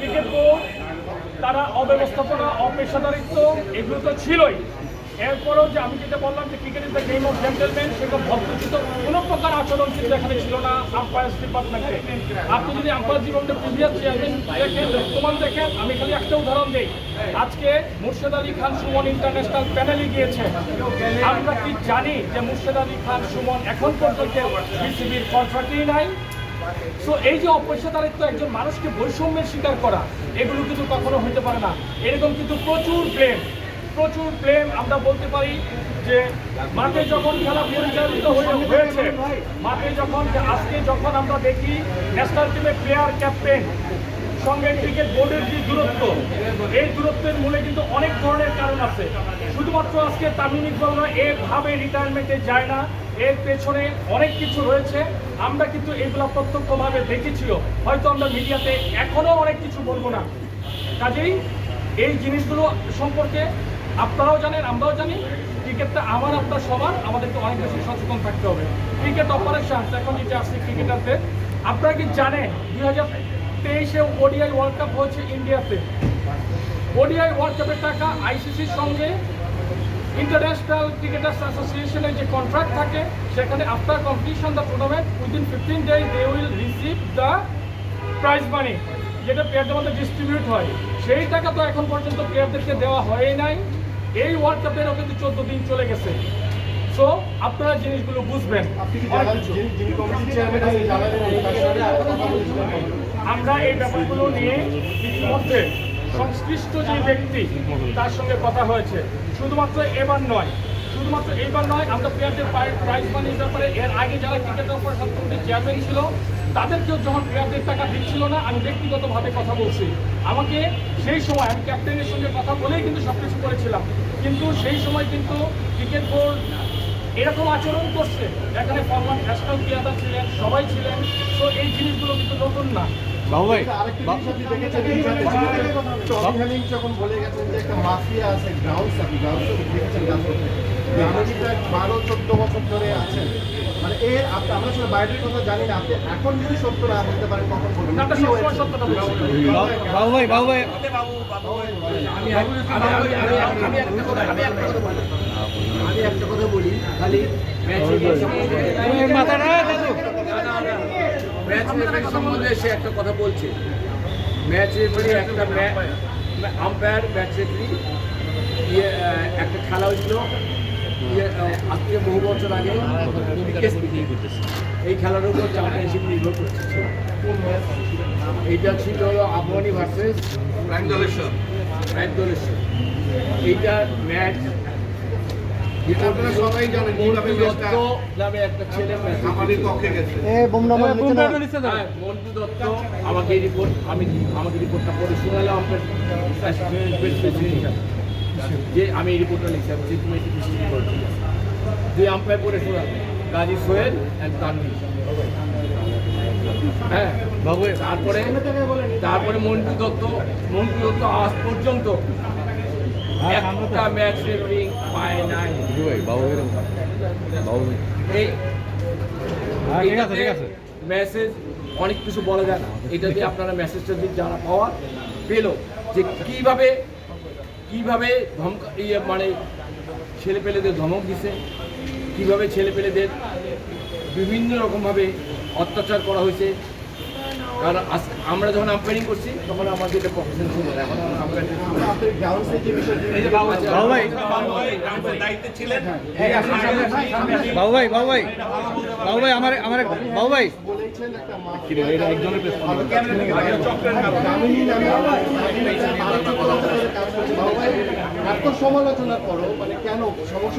Cricket তারা অব্যবস্থাপনা, অপেশাদারিত্ব, এগুলো তো ছিলই। এরপরেও যে আমি যেটা বললাম যে cricket is the game of gentleman, সেটা ভদ্রচিত কোনো প্রকার আচরণ কিন্তু এখানে ছিল না আম্পায়ার্স ডিপার্টমেন্টে। আপনি যদি আম্পায়ার জীবনটা প্রিভিয়াস চেয়ারম্যান দেখেন, বর্তমান দেখেন, আমি খালি একটা উদাহরণ দিই। আজকে মুর্শেদ আলী খান সুমন ইন্টারন্যাশনাল প্যানেলে গিয়েছে। আমরা কি জানি যে মুর্শেদ আলী খান সুমন এখন পর্যন্ত বিসিবির কন্ট্রাক্টই নাই? সো এই যে অপেশাদারিত্ব একজন মানুষকে বৈষম্যের শিকার করা, এগুলো কিন্তু কখনো হতে পারে না। এরকম কিন্তু প্রচুর প্লেম প্রচুর প্লেম আমরা বলতে পারি যে মাঠে যখন খেলা পরিচালিত হয়েছে, মাঠে যখন আজকে যখন আমরা দেখি ন্যাশনাল টিমের প্লেয়ার ক্যাপ্টেন সঙ্গে ক্রিকেট বোর্ডের যে দূরত্ব, এই দূরত্বের মূলে কিন্তু অনেক ধরনের কারণ আছে। শুধুমাত্র আজকে তামিম ইকবালরা এভাবে রিটায়ারমেন্টে যায় না। এর পেছনে অনেক কিছু রয়েছে। আমরা কিন্তু এগুলো প্রত্যক্ষভাবে দেখেছিও। হয়তো আমরা মিডিয়াতে এখনও অনেক কিছু বলব না। কাজেই এই জিনিসগুলো সম্পর্কে আপনারাও জানেন, আমরাও জানি। ক্রিকেটটা আমার, আপনার সবার। আমাদেরকে অনেক বেশি সচেতন থাকতে হবে। ক্রিকেট অপারেশন এখন যেটা আসছে ক্রিকেটারদের, আপনারা কি জানেন, দুই হাজার তেইশে ওডিআই ওয়ার্ল্ড কাপ হয়েছে ইন্ডিয়াতে ওডিআই ওয়ার্ল্ড কাপের টাকা আইসিসির সঙ্গে ইন্টারন্যাশনাল ক্রিকেটার্স অ্যাসোসিয়েশনের যে কন্ট্রাক্ট থাকে সেখানে after completion the tournament within fifteen days they will receive the prize money যেটা প্লেয়ারদের মধ্যে ডিস্ট্রিবিউট হয়। সেই টাকা তো এখন পর্যন্ত প্লেয়ারদেরকে দেওয়া হয়ই নাই। এই ওয়ার্ল্ড কাপেরও কিন্তু চোদ্দ দিন চলে গেছে। সো আপনারা জিনিসগুলো বুঝবেন। আমরা এই ব্যাপারগুলো নিয়ে ইতিমধ্যে সংশ্লিষ্ট যে ব্যক্তি, তার সঙ্গে কথা হয়েছে। শুধুমাত্র এবার নয়, শুধুমাত্র এইবার নয়, আমরা প্লেয়ারদের প্রাইজ মানির ব্যাপারে এর আগে যারা ক্রিকেট অপারেশন কমিটির চেয়ারম্যান ছিল, তাদেরকেও যখন প্লেয়ারদের টাকা দিচ্ছিল না, আমি ব্যক্তিগতভাবে কথা বলছি। আমাকে সেই সময় আমি ক্যাপ্টেনের সঙ্গে কথা বলেই কিন্তু সব কিছু করেছিলাম। কিন্তু সেই সময় কিন্তু ক্রিকেট বোর্ড এরকম আচরণ করছে এখানে ফরমান ন্যাশনাল প্লেয়াররা ছিলেন সবাই ছিলেন তো এই জিনিসগুলো কিন্তু নতুন না বাবু ভাই যখন বলে গেছেন যে একটা মাফিয়া আছে দেখেছেন প্রায় বারো চোদ্দ বছর ধরে আছেন মানে এর আপনি আমরা বাইরের কথা জানি না আপনি এখন যদি সত্য না বলতে পারেন কখন বলবেন। বাবু ভাই বাবু ভাই আমি- আমি একটা কথা- আমি একটা কথা বলি। আমি একটা কথা বলি খালি ম্যাচ রেফারি সম্বন্ধে সে একটা কথা বলছে। ম্যাচ রেফারি একটা আম্পায়ার ম্যাচ রেফারি ইয়ে একটা খেলা হয়েছিল। ইয়ে আহ, বহু বছর আগে এই খেলার উপর চ্যাম্পিয়নশিপ নির্ভর করছে। এইটা ছিল হলো আফগানি ভার্সেস ট্রায়াঙ্গুলেশন একদলেশ্বর এইটা ম্যাচ আমাকে রিপোর্ট আমি আমাকে রিপোর্টটা পড়ে শোনালাম যে আমি এই রিপোর্টটা লিখছি আম্পায়ার গাজী সোহেল অ্যান্ড তানভি হ্যাঁ তারপরে তারপরে মন্টু দত্ত মন্টু দত্ত আজ পর্যন্ত একটা ম্যাচ রেফারিং পায় নাই ভাই বাবু বাবু এই হ্যাঁ, ঠিক আছে, ঠিক আছে। মেসেজ অনেক কিছু বলা যায় না। এটা দিয়ে আপনারা মেসেজটা দিয়ে যারা পাওয়া পেল যে কীভাবে কীভাবে ধমকা ইয়ে মানে ছেলে পেলেদের ধমক দিছে কীভাবে ছেলে পেলেদের বিভিন্ন রকমভাবে অত্যাচার করা হয়েছে কারণ আমরা যখন আম্পায়ারিং করছি তখন আমাদের এটা প্রফেশন ছিল এখন আমরা আম্পায়ারিং আপনি গ্রাউন্ডসের যে বিষয়টি বাবু ভাই। বাবু ভাই বাবু ভাই। আমার আমার বাবু ভাই। বলেছেন একটা মাফিয়া কিরে মানে কেন সমস্যা